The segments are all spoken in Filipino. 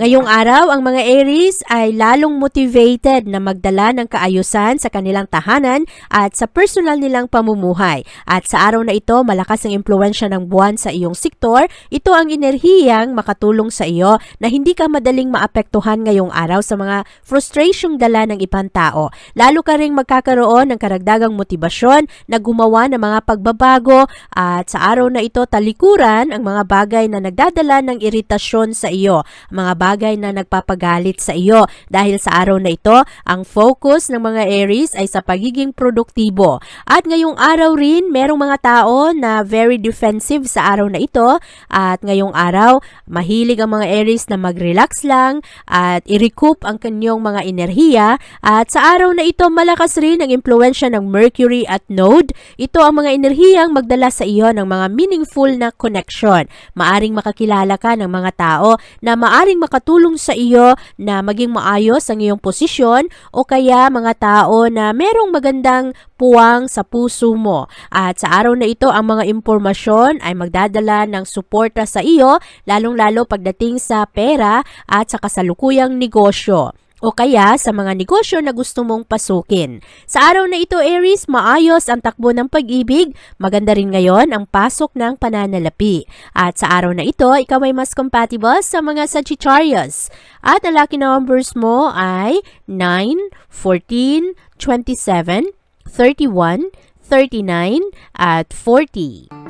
Ngayong araw, ang mga Aries ay lalong motivated na magdala ng kaayusan sa kanilang tahanan at sa personal nilang pamumuhay. At sa araw na ito, malakas ang impluensya ng buwan sa iyong sektor. Ito ang enerhiyang makatulong sa iyo na hindi ka madaling maapektuhan ngayong araw sa mga frustrasyong dala ng ibang tao. Lalo ka ring magkakaroon ng karagdagang motibasyon na gumawa ng mga pagbabago at sa araw na ito talikuran ang mga bagay na nagdadala ng iritasyon sa iyo, mga bagay na nagpapagalit sa iyo. Dahil sa araw na ito, ang focus ng mga Aries ay sa pagiging produktibo. At ngayong araw rin, merong mga tao na very defensive sa araw na ito at ngayong araw, mahilig ang mga Aries na mag-relax lang at i-recoup ang kanyang mga enerhiya at sa araw na ito, malakas rin ang impluensya ng Mercury at Node. Ito ang mga enerhiyang magdala sa iyo ng mga meaningful na connection. Maaring makakilala ka ng mga tao na maaring makatulong sa iyo na maging maayos ang iyong posisyon o kaya mga tao na merong magandang puwang sa puso mo. At sa araw na ito, ang mga impormasyon ay magdadala ng suporta sa iyo, lalong-lalo pagdating sa pera at sa kasalukuyang negosyo o kaya sa mga negosyo na gusto mong pasukin. Sa araw na ito, Aries, maayos ang takbo ng pag-ibig. Maganda rin ngayon ang pasok ng pananalapi. At sa araw na ito, ikaw ay mas compatible sa mga Sagittarius. At ang lucky numbers mo ay 9, 14, 27, 31, 39, at 40.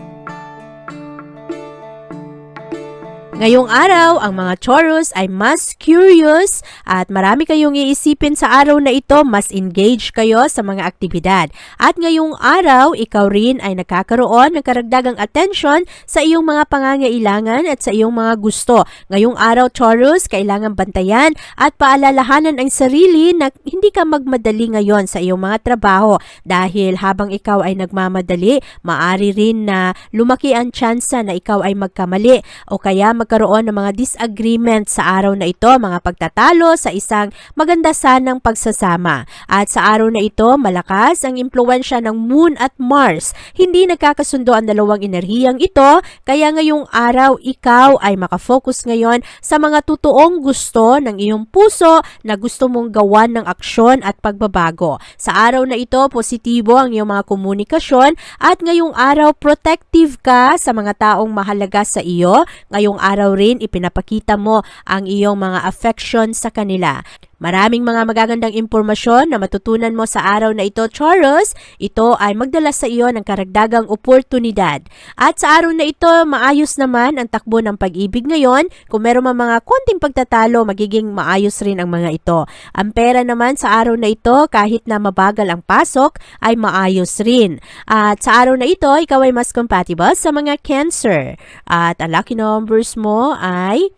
Ngayong araw, ang mga Taurus ay mas curious at marami kayong iisipin sa araw na ito, mas engaged kayo sa mga aktibidad. At ngayong araw, ikaw rin ay nakakaroon ng karagdagang attention sa iyong mga pangangailangan at sa iyong mga gusto. Ngayong araw, Taurus, kailangan bantayan at paalalahanan ang sarili na hindi ka magmadali ngayon sa iyong mga trabaho dahil habang ikaw ay nagmamadali, maari rin na lumaki ang tsansa na ikaw ay magkamali o kaya magkaroon ng mga disagreement sa araw na ito, mga pagtatalo sa isang maganda sanang pagsasama. At sa araw na ito, malakas ang impluensya ng Moon at Mars. Hindi nagkakasundo ang dalawang enerhiyang ito, kaya ngayong araw ikaw ay makafocus ngayon sa mga totoong gusto ng iyong puso na gusto mong gawan ng aksyon at pagbabago. Sa araw na ito, positibo ang iyong mga komunikasyon at ngayong araw protective ka sa mga taong mahalaga sa iyo. Ngayong araw rin ipinapakita mo ang iyong mga affection sa kanila. Maraming mga magagandang impormasyon na matutunan mo sa araw na ito, Taurus. Ito ay magdala sa iyo ng karagdagang oportunidad. At sa araw na ito, maayos naman ang takbo ng pag-ibig ngayon. Kung meron man mga konting pagtatalo, magiging maayos rin ang mga ito. Ang pera naman sa araw na ito, kahit na mabagal ang pasok, ay maayos rin. At sa araw na ito, ikaw ay mas compatible sa mga Cancer. At ang lucky numbers mo ay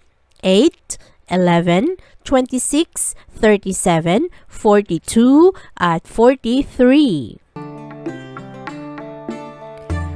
8, 11, 26, 37, 42, at 43.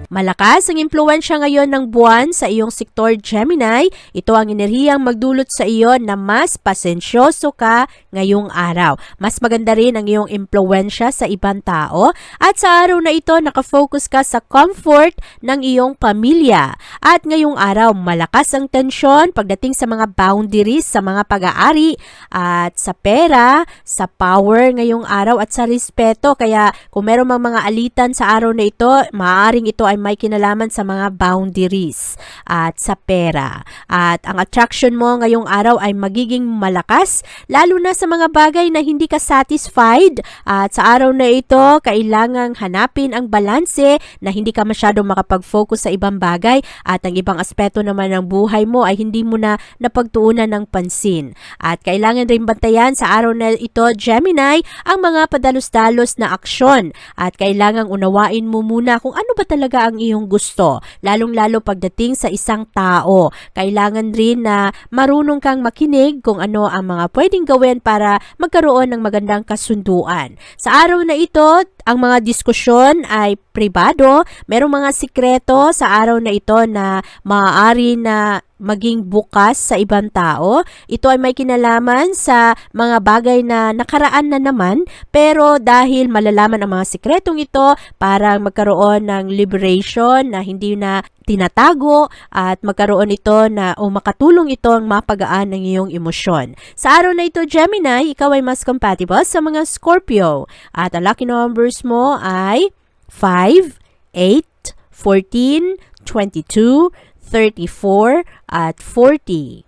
Malakas ang impluensya ngayon ng buwan sa iyong sektor Gemini. Ito ang enerhiyang magdulot sa iyo na mas pasensyoso ka ngayong araw. Mas maganda rin ang iyong impluensya sa ibang tao. At sa araw na ito, nakafocus ka sa comfort ng iyong pamilya. At ngayong araw, malakas ang tensyon pagdating sa mga boundaries sa mga pag-aari at sa pera, sa power ngayong araw at sa respeto. Kaya kung meron mga alitan sa araw na ito, maaaring ito ay may kinalaman sa mga boundaries at sa pera. At ang attraction mo ngayong araw ay magiging malakas lalo na sa mga bagay na hindi ka satisfied at sa araw na ito kailangang hanapin ang balanse na hindi ka masyadong makapag-focus sa ibang bagay at ang ibang aspeto naman ng buhay mo ay hindi mo na napagtuunan ng pansin. At kailangan rin bantayan sa araw na ito Gemini ang mga padalos-dalos na aksyon at kailangang unawain mo muna kung ano ba talaga ang iyong gusto lalong-lalo pagdating sa isang tao. Kailangan rin na marunong kang makinig kung ano ang mga pwedeng gawin para magkaroon ng magandang kasunduan. Sa araw na ito, ang mga diskusyon ay pribado. Merong mga sikreto sa araw na ito na maaari na maging bukas sa ibang tao. Ito ay may kinalaman sa mga bagay na nakaraan na naman pero dahil malalaman ang mga sikretong ito para magkaroon ng liberation na hindi na tinatago at magkaroon ito na o makatulong ito ang mapagaan ng iyong emosyon. Sa araw na ito, Gemini, ikaw ay mas compatible sa mga Scorpio at ang lucky numbers mo ay 5, 8, 14, 22, 34, at 40.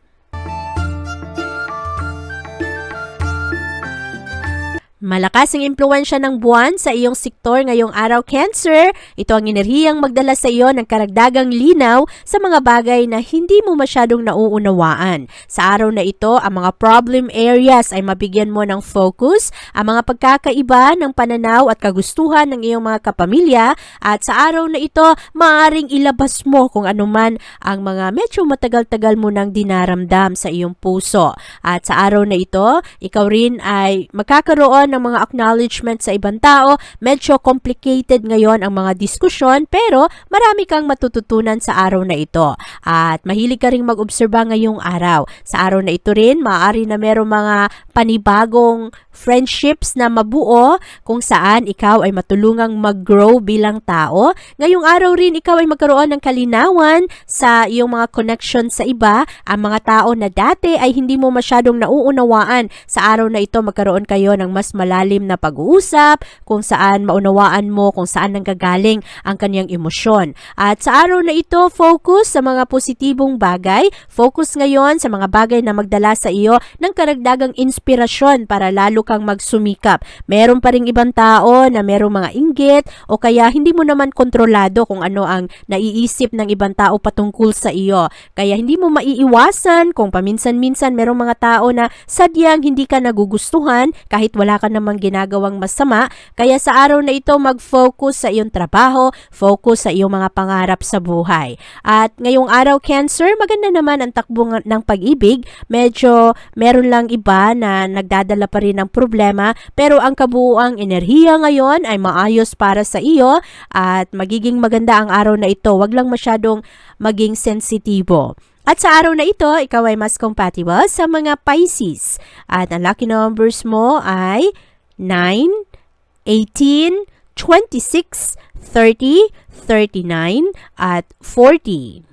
Malakas ang impluensya ng buwan sa iyong sektor ngayong araw, Cancer. Ito ang enerhiyang magdala sa iyo ng karagdagang linaw sa mga bagay na hindi mo masyadong nauunawaan. Sa araw na ito, ang mga problem areas ay mabigyan mo ng focus, ang mga pagkakaiba ng pananaw at kagustuhan ng iyong mga kapamilya, at sa araw na ito, maaaring ilabas mo kung anuman ang mga medyo matagal-tagal mo nang dinaramdam sa iyong puso. At sa araw na ito, ikaw rin ay magkakaroon ng mga acknowledgement sa ibang tao. Medyo complicated ngayon ang mga diskusyon pero marami kang matututunan sa araw na ito. At mahilig ka rin mag-obserba ngayong araw. Sa araw na ito rin, maaari na merong mga panibagong friendships na mabuo kung saan ikaw ay matulungang mag-grow bilang tao. Ngayong araw rin, ikaw ay magkaroon ng kalinawan sa iyong mga connection sa iba. Ang mga tao na dati ay hindi mo masyadong nauunawaan. Sa araw na ito, magkaroon kayo ng mas malalim na pag-uusap, kung saan maunawaan mo kung saan nanggagaling ang kanyang emosyon. At sa araw na ito, focus sa mga positibong bagay. Focus ngayon sa mga bagay na magdala sa iyo ng karagdagang inspirasyon para lalo kang magsumikap. Meron pa ring ibang tao na merong mga inggit o kaya hindi mo naman kontrolado kung ano ang naiisip ng ibang tao patungkol sa iyo. Kaya hindi mo maiiwasan kung paminsan-minsan merong mga tao na sadyang hindi ka nagugustuhan kahit wala ka namang ginagawang masama. Kaya sa araw na ito, mag-focus sa iyong trabaho, focus sa iyong mga pangarap sa buhay. At ngayong araw, Cancer, maganda naman ang takbo ng pag-ibig. Medyo meron lang iba na nagdadala pa rin ng problema, pero ang kabuuang enerhiya ngayon ay maayos para sa iyo at magiging maganda ang araw na ito. Huwag lang masyadong maging sensitibo. At sa araw na ito, ikaw ay mas compatible sa mga Pisces. At ang lucky numbers mo ay 9, 18, 26, 30, 39, at 40.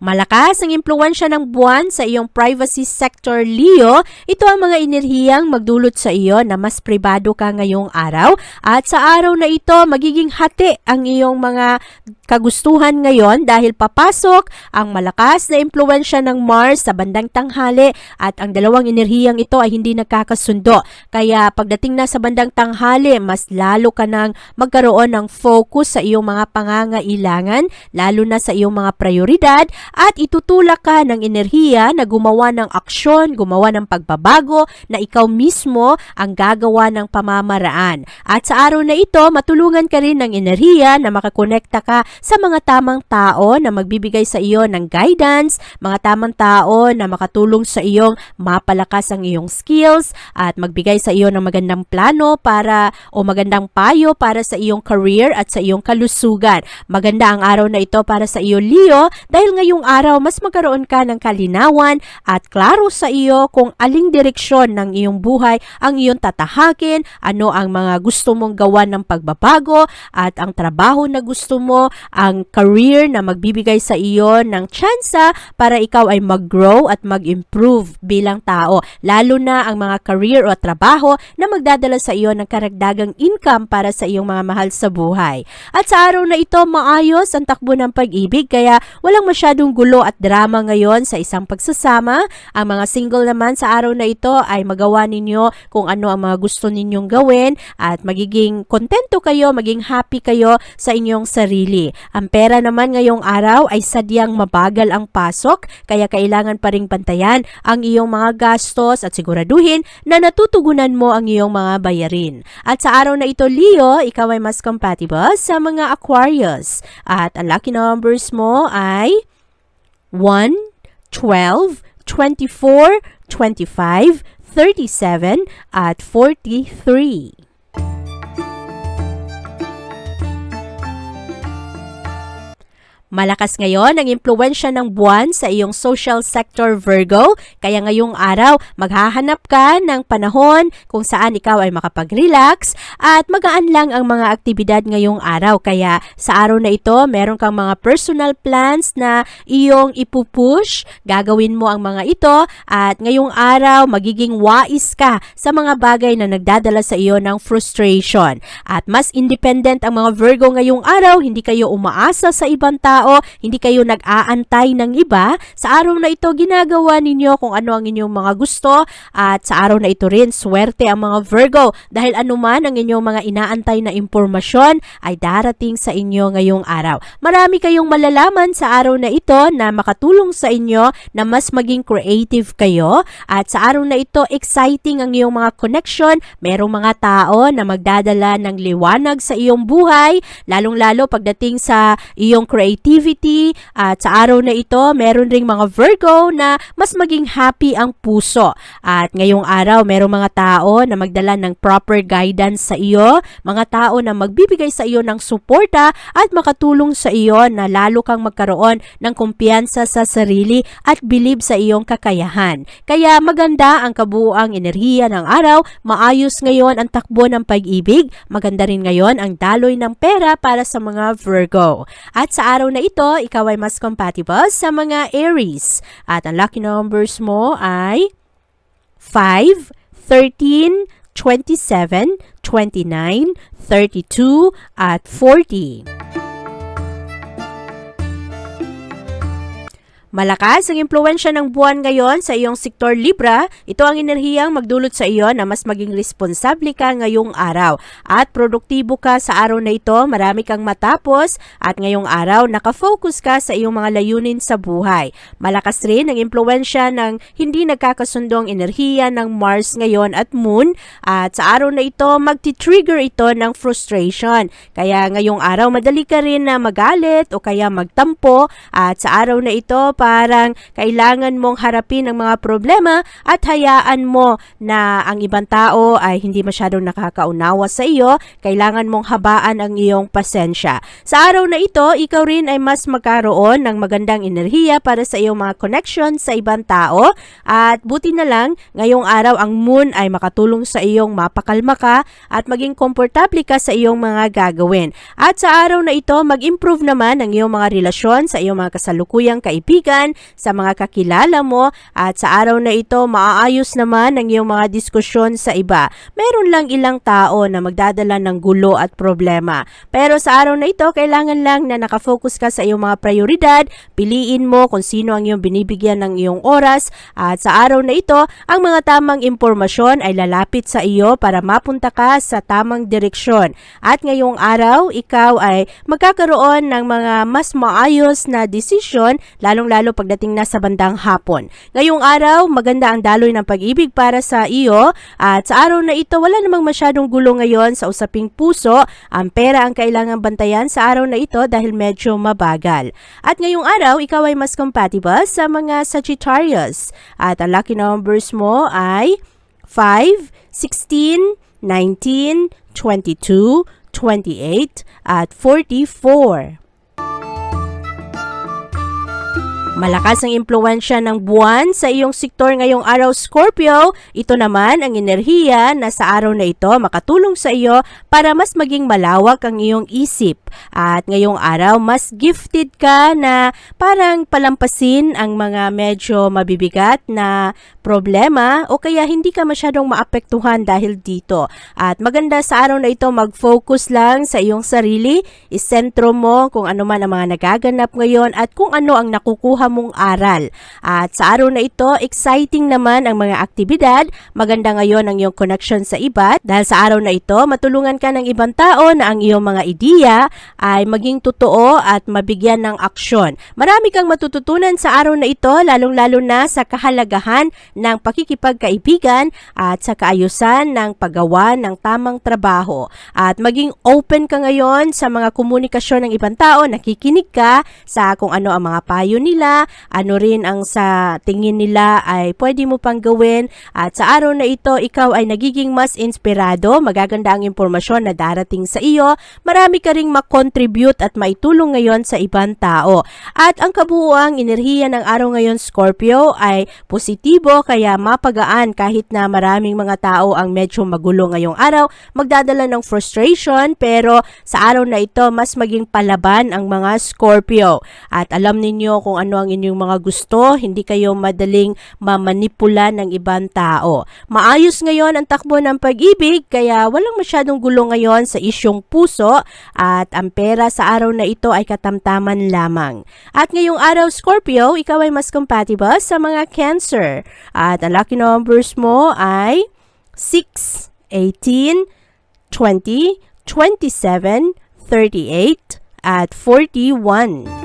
Malakas ang impluensya ng buwan sa iyong privacy sector, Leo. Ito ang mga enerhiyang magdulot sa iyo na mas pribado ka ngayong araw. At sa araw na ito, magiging hati ang iyong mga kagustuhan ngayon dahil papasok ang malakas na impluensya ng Mars sa bandang tanghali at ang dalawang enerhiyang ito ay hindi nagkakasundo. Kaya pagdating na sa bandang tanghali, mas lalo ka nang magkaroon ng focus sa iyong mga pangangailangan, lalo na sa iyong mga prioridad at itutulak ka ng enerhiya na gumawa ng aksyon, gumawa ng pagbabago na ikaw mismo ang gagawa ng pamamaraan. At sa araw na ito, matulungan ka rin ng enerhiya na makakonekta ka sa mga tamang tao na magbibigay sa iyo ng guidance, mga tamang tao na makatulong sa iyong mapalakas ang iyong skills at magbigay sa iyo ng magandang plano para o magandang payo para sa iyong career at sa iyong kalusugan. Maganda ang araw na ito para sa iyo, Leo, dahil ngayong araw mas magkaroon ka ng kalinawan at klaro sa iyo kung aling direksyon ng iyong buhay ang iyong tatahakin, ano ang mga gusto mong gawa ng pagbabago at ang trabaho na gusto mo ang career na magbibigay sa iyo ng tsansa para ikaw ay mag-grow at mag-improve bilang tao. Lalo na ang mga career o trabaho na magdadala sa iyo ng karagdagang income para sa iyong mga mahal sa buhay. At sa araw na ito, maayos ang takbo ng pag-ibig kaya walang masyadong gulo at drama ngayon sa isang pagsasama. Ang mga single naman sa araw na ito ay magawa ninyo kung ano ang mga gusto ninyong gawin at magiging kontento kayo, maging happy kayo sa inyong sarili. Ang pera naman ngayong araw ay sadyang mabagal ang pasok kaya kailangan pa ring bantayan ang iyong mga gastos at siguraduhin na natutugunan mo ang iyong mga bayarin. At sa araw na ito, Leo, ikaw ay mas compatible sa mga Aquarius. At ang lucky numbers mo ay 1, 12, 24, 25, 37, at 43. Malakas ngayon ang impluensya ng buwan sa iyong social sector Virgo, kaya ngayong araw maghahanap ka ng panahon kung saan ikaw ay makapag-relax at magaan lang ang mga aktibidad ngayong araw. Kaya sa araw na ito, meron kang mga personal plans na iyong ipupush, gagawin mo ang mga ito at ngayong araw magiging wais ka sa mga bagay na nagdadala sa iyo ng frustration. At mas independent ang mga Virgo ngayong araw, hindi kayo umaasa sa ibang tao, hindi kayo nag-aantay ng iba. Sa araw na ito, ginagawa ninyo kung ano ang inyong mga gusto at sa araw na ito rin, swerte ang mga Virgo dahil anuman ang inyong mga inaantay na impormasyon ay darating sa inyo ngayong araw. Marami kayong malalaman sa araw na ito na makatulong sa inyo na mas maging creative kayo at sa araw na ito, exciting ang iyong mga connection. Merong mga tao na magdadala ng liwanag sa iyong buhay, lalong-lalo pagdating sa iyong creativity at sa araw na ito, meron ring mga Virgo na mas maging happy ang puso. At ngayong araw, merong mga tao na magdala ng proper guidance sa iyo, mga tao na magbibigay sa iyo ng suporta at makatulong sa iyo na lalo kang magkaroon ng kumpiyansa sa sarili at believe sa iyong kakayahan. Kaya maganda ang kabuuang enerhiya ng araw, maayos ngayon ang takbo ng pag-ibig, maganda rin ngayon ang daloy ng pera para sa mga Virgo. At sa araw na ito, ikaw ay mas compatible sa mga Aries. At ang lucky numbers mo ay 5, 13, 27, 29, 32, at 40. Malakas ang impluensya ng buwan ngayon sa iyong sektor Libra. Ito ang enerhiyang magdulot sa iyo na mas maging responsable ka ngayong araw. At produktibo ka sa araw na ito, marami kang matapos at ngayong araw nakafocus ka sa iyong mga layunin sa buhay. Malakas rin ang impluensya ng hindi nagkakasundong enerhiya ng Mars ngayon at Moon at sa araw na ito magti-trigger ito ng frustration. Kaya ngayong araw madali ka rin na magalit o kaya magtampo at sa araw na ito parang kailangan mong harapin ang mga problema at hayaan mo na ang ibang tao ay hindi masyadong nakakaunawa sa iyo, kailangan mong habaan ang iyong pasensya. Sa araw na ito, ikaw rin ay mas magkaroon ng magandang enerhiya para sa iyong mga connection sa ibang tao at buti na lang ngayong araw ang moon ay makatulong sa iyong mapakalma ka at maging komportable ka sa iyong mga gagawin. At sa araw na ito, mag-improve naman ang iyong mga relasyon sa iyong mga kasalukuyang kaibigan sa mga kakilala mo at sa araw na ito maaayos naman ang iyong mga diskusyon sa iba. Meron lang ilang tao na magdadala ng gulo at problema. Pero sa araw na ito, kailangan lang na nakafocus ka sa iyong mga prioridad, piliin mo kung sino ang iyong binibigyan ng iyong oras at sa araw na ito, ang mga tamang impormasyon ay lalapit sa iyo para mapunta ka sa tamang direksyon. At ngayong araw, ikaw ay magkakaroon ng mga mas maayos na desisyon, lalong-lalo pagdating na sa bandang hapon. Ngayong araw, maganda ang daloy ng pag-ibig para sa iyo at sa araw na ito, wala namang masyadong gulo ngayon sa usaping puso. Ang pera ang kailangang bantayan sa araw na ito dahil medyo mabagal. At ngayong araw, ikaw ay mas compatible sa mga Sagittarius. At ang lucky numbers mo ay 5, 16, 19, 22, 28, at 44. Malakas ang impluensya ng buwan sa iyong sektor ngayong araw Scorpio. Ito naman ang enerhiya na sa araw na ito makatulong sa iyo para mas maging malawak ang iyong isip. At ngayong araw mas gifted ka na parang palampasin ang mga medyo mabibigat na problema o kaya hindi ka masyadong maapektuhan dahil dito. At maganda sa araw na ito mag-focus lang sa iyong sarili, isentro mo kung ano man ang mga nagaganap ngayon at kung ano ang nakukuha mong aral. At sa araw na ito, exciting naman ang mga aktibidad, maganda ngayon ang iyong connection sa iba dahil sa araw na ito, matulungan ka ng ibang tao na ang iyong mga ideya ay maging totoo at mabigyan ng aksyon. Marami kang matututunan sa araw na ito, lalong-lalo na sa kahalagahan ng pakikipagkaibigan at sa kaayusan ng paggawa ng tamang trabaho. At maging open ka ngayon sa mga komunikasyon ng ibang tao, nakikinig ka sa kung ano ang mga payo nila, ano rin ang sa tingin nila ay pwede mo pang gawin. At sa araw na ito ikaw ay nagiging mas inspirado, magaganda ang impormasyon na darating sa iyo, marami ka ring makontribute at maitulong ngayon sa ibang tao. At ang kabuuang enerhiya ng araw ngayon Scorpio ay positibo. Kaya mapagaan kahit na maraming mga tao ang medyo magulo ngayong araw, magdadala ng frustration pero sa araw na ito mas maging palaban ang mga Scorpio. At alam ninyo kung ano ang inyong mga gusto, hindi kayo madaling mamanipula ng ibang tao. Maayos ngayon ang takbo ng pag-ibig kaya walang masyadong gulo ngayon sa isyong puso at ang pera sa araw na ito ay katamtaman lamang. At ngayong araw Scorpio, ikaw ay mas compatible sa mga Cancer. At ang lucky numbers mo ay 6, 18, 20, 27, 38, at 41.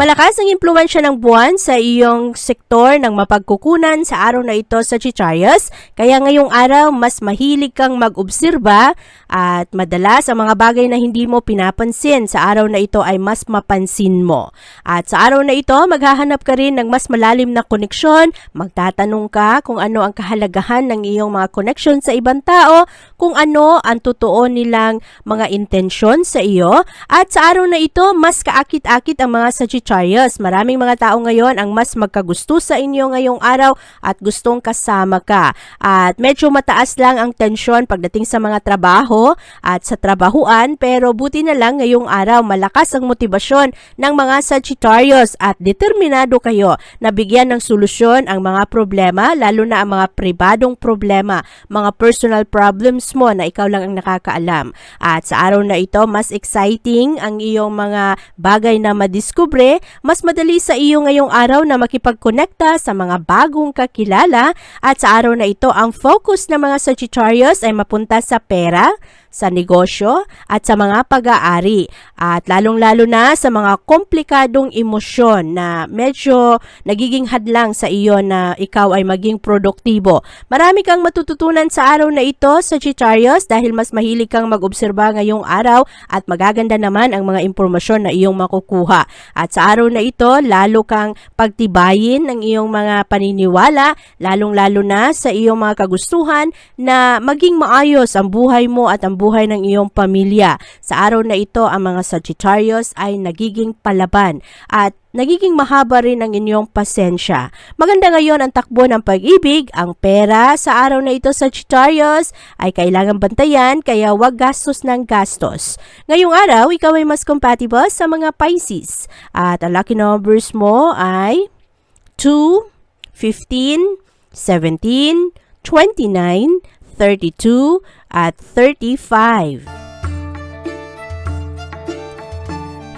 Malakas ang impluensya ng buwan sa iyong sektor ng mapagkukunan sa araw na ito sa Chicharius, kaya ngayong araw mas mahilig kang mag-obserba at madalas ang mga bagay na hindi mo pinapansin sa araw na ito ay mas mapansin mo. At sa araw na ito, maghahanap ka rin ng mas malalim na koneksyon, magtatanong ka kung ano ang kahalagahan ng iyong mga koneksyon sa ibang tao, kung ano ang totoo nilang mga intensyon sa iyo, at sa araw na ito, mas kaakit-akit ang mga Sagittarius. Maraming mga tao ngayon ang mas magkagusto sa inyo ngayong araw at gustong kasama ka. At medyo mataas lang ang tensyon pagdating sa mga trabaho at sa trabahuan pero buti na lang ngayong araw malakas ang motibasyon ng mga Sagittarius at determinado kayo na bigyan ng solusyon ang mga problema lalo na ang mga pribadong problema, mga personal problems mo na ikaw lang ang nakakaalam. At sa araw na ito, mas exciting ang iyong mga bagay na madiskubre, mas madali sa iyo ngayong araw na makipagkonekta sa mga bagong kakilala. At sa araw na ito, ang focus ng mga Sagittarius ay mapunta sa pera, sa negosyo at sa mga pag-aari at lalong-lalo na sa mga komplikadong emosyon na medyo nagiging hadlang sa iyo na ikaw ay maging produktibo. Marami kang matututunan sa araw na ito, Sagittarius, dahil mas mahilig kang mag-obserba ngayong araw at magaganda naman ang mga impormasyon na iyong makukuha. At sa araw na ito, lalo kang pagtibayin ng iyong mga paniniwala, lalong-lalo na sa iyong mga kagustuhan na maging maayos ang buhay mo at ang buhay ng iyong pamilya. Sa araw na ito, ang mga Sagittarius ay nagiging palaban at nagiging mahaba rin ang inyong pasensya. Maganda ngayon ang takbo ng pag-ibig, ang pera sa araw na ito Sagittarius ay kailangan bantayan kaya wag gastos ng gastos. Ngayong araw, ikaw ay mas compatible sa mga Pisces at ang lucky numbers mo ay 2, 15, 17, 29, 32, at 35.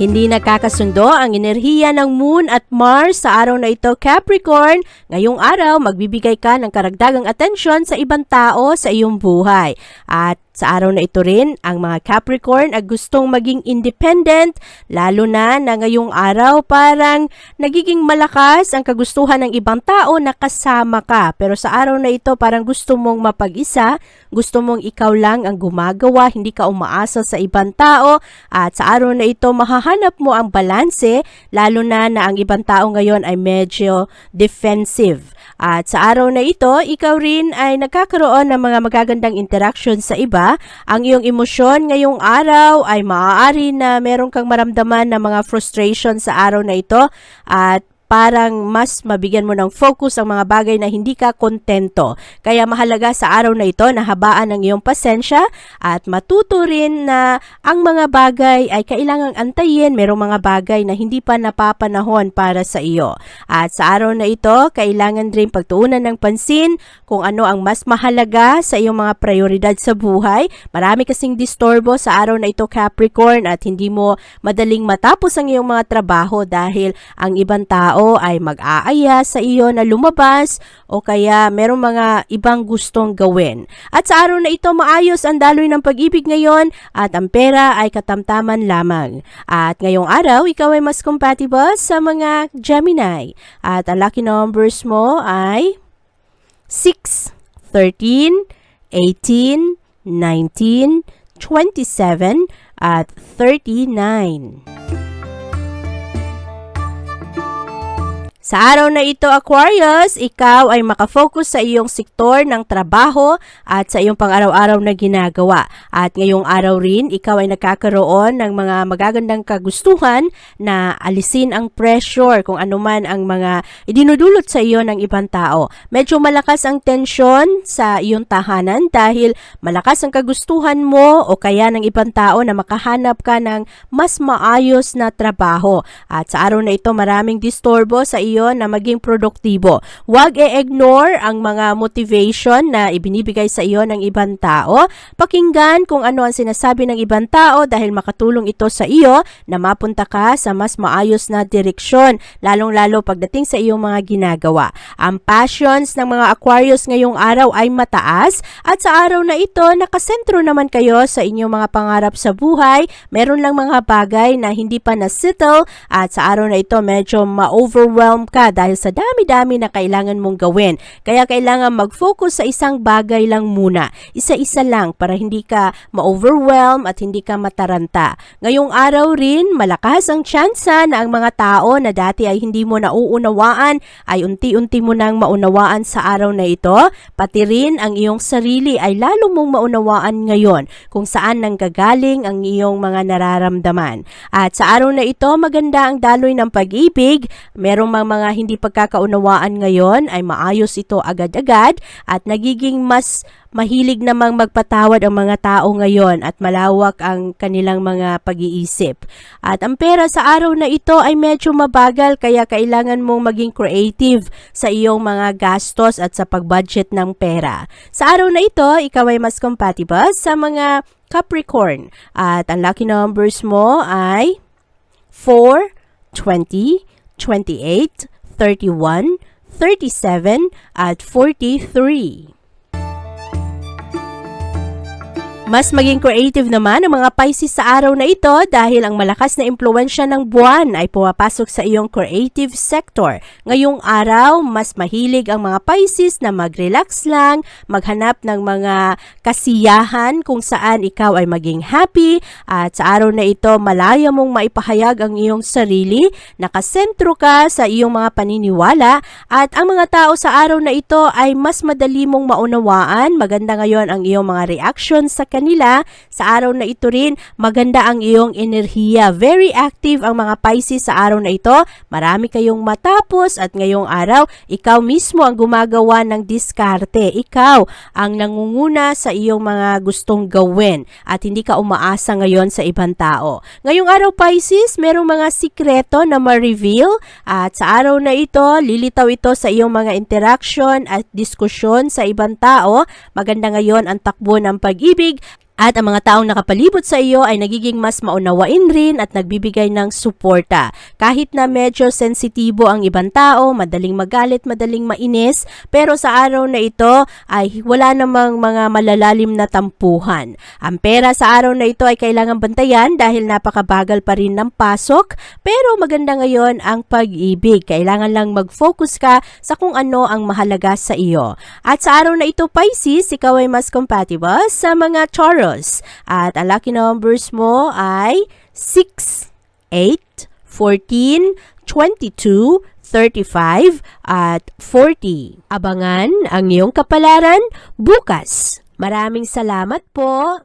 Hindi nagkakasundo ang enerhiya ng Moon at Mars sa araw na ito Capricorn. Ngayong araw, magbibigay ka ng karagdagang atensyon sa ibang tao sa iyong buhay. At sa araw na ito rin, ang mga Capricorn ay gustong maging independent, lalo na na ngayong araw parang nagiging malakas ang kagustuhan ng ibang tao na kasama ka. Pero sa araw na ito parang gusto mong mapag-isa, gusto mong ikaw lang ang gumagawa, hindi ka umaasa sa ibang tao. At sa araw na ito, mahahanap mo ang balanse, lalo na na ang ibang tao ngayon ay medyo defensive. At sa araw na ito, ikaw rin ay nagkakaroon ng mga magagandang interaction sa iba Ang iyong emosyon ngayong araw ay maaari na meron kang maramdaman na mga frustration sa araw na ito at parang mas mabigyan mo ng focus ang mga bagay na hindi ka kontento. Kaya mahalaga sa araw na ito na habaan ang iyong pasensya at matuto rin na ang mga bagay ay kailangang antayin. Merong mga bagay na hindi pa napapanahon para sa iyo. At sa araw na ito, kailangan rin pagtuunan ng pansin kung ano ang mas mahalaga sa iyong mga prioridad sa buhay. Marami kasing disturbo sa araw na ito Capricorn at hindi mo madaling matapos ang iyong mga trabaho dahil ang ibang tao ay mag-aaya sa iyo na lumabas o kaya merong mga ibang gustong gawin. At sa araw na ito maayos ang daloy ng pag-ibig ngayon at ang pera ay katamtaman lamang. At ngayong araw, ikaw ay mas compatible sa mga Gemini. At ang lucky numbers mo ay 6, 13, 18, 19, 27, at 39. Sa araw na ito, Aquarius, ikaw ay makafocus sa iyong sektor ng trabaho at sa iyong pang-araw-araw na ginagawa. At ngayong araw rin, ikaw ay nakakaroon ng mga magagandang kagustuhan na alisin ang pressure kung anuman ang mga idinudulot sa iyo ng ibang tao. Medyo malakas ang tensyon sa iyong tahanan dahil malakas ang kagustuhan mo o kaya ng ibang tao na makahanap ka ng mas maayos na trabaho. At sa araw na ito, maraming disturbo sa iyo na maging produktibo. Huwag i-ignore ang mga motivation na ibinibigay sa iyo ng ibang tao. Pakinggan kung ano ang sinasabi ng ibang tao dahil makatulong ito sa iyo na mapunta ka sa mas maayos na direksyon, lalong-lalo pagdating sa iyong mga ginagawa. Ang passions ng mga Aquarius ngayong araw ay mataas at sa araw na ito, nakasentro naman kayo sa inyong mga pangarap sa buhay. Meron lang mga bagay na hindi pa na-settle at sa araw na ito, medyo ma-overwhelm ka dahil sa dami-dami na kailangan mong gawin. Kaya kailangan mag-focus sa isang bagay lang muna. Isa-isa lang para hindi ka ma-overwhelm at hindi ka mataranta. Ngayong araw rin, malakas ang tsansa na ang mga tao na dati ay hindi mo nauunawaan ay unti-unti mo nang maunawaan sa araw na ito. Pati rin ang iyong sarili ay lalo mong maunawaan ngayon kung saan nanggagaling ang iyong mga nararamdaman. At sa araw na ito, maganda ang daloy ng pag-ibig. Merong mga mga hindi pagkakaunawaan ngayon ay maayos ito agad-agad at nagiging mas mahilig namang magpatawad ang mga tao ngayon at malawak ang kanilang mga pag-iisip. At ang pera sa araw na ito ay medyo mabagal kaya kailangan mong maging creative sa iyong mga gastos at sa pag-budget ng pera. Sa araw na ito, ikaw ay mas compatible sa mga Capricorn at ang lucky numbers mo ay 4, 20, 28, 31, 37, at 43. Mas maging creative naman ang mga Pisces sa araw na ito dahil ang malakas na impluensya ng buwan ay pumapasok sa iyong creative sector. Ngayong araw, mas mahilig ang mga Pisces na mag-relax lang, maghanap ng mga kasiyahan kung saan ikaw ay maging happy at sa araw na ito malaya mong maipahayag ang iyong sarili, nakasentro ka sa iyong mga paniniwala at ang mga tao sa araw na ito ay mas madali mong maunawaan. Maganda ngayon ang iyong mga reaction sa kanila. Sa araw na ito rin, maganda ang iyong enerhiya. Very active ang mga Pisces sa araw na ito. Marami kayong matapos at ngayong araw, ikaw mismo ang gumagawa ng diskarte. Ikaw ang nangunguna sa iyong mga gustong gawin at hindi ka umaasa ngayon sa ibang tao. Ngayong araw Pisces, merong mga sikreto na ma-reveal at sa araw na ito, lilitaw ito sa iyong mga interaction at diskusyon sa ibang tao. Maganda ngayon ang takbo ng pag-ibig at ang mga taong nakapalibot sa iyo ay nagiging mas maunawain rin at nagbibigay ng suporta. Kahit na medyo sensitibo ang ibang tao, madaling magalit, madaling mainis, pero sa araw na ito ay wala namang mga malalalim na tampuhan. Ang pera sa araw na ito ay kailangan bantayan dahil napakabagal pa rin ng pasok, pero maganda ngayon ang pag-ibig. Kailangan lang mag-focus ka sa kung ano ang mahalaga sa iyo. At sa araw na ito, Pisces, ikaw ay mas compatible sa mga Taurus. At ang lucky numbers mo ay 6, 8, 14, 22, 35, at 40. Abangan ang iyong kapalaran bukas. Maraming salamat po.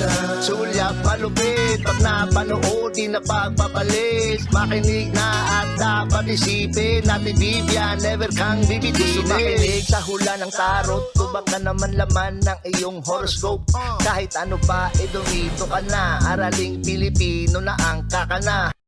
Una, sulyap malupit Pag napanood, di na pagpapalit Makinig na at dapat isipin Natin Vivian, never kang bibitinin. Makinig sa hula ng tarot Tubak na naman laman ng iyong horoscope. Kahit ano pa, eh dumito ka na. Araling Pilipino na ang kakana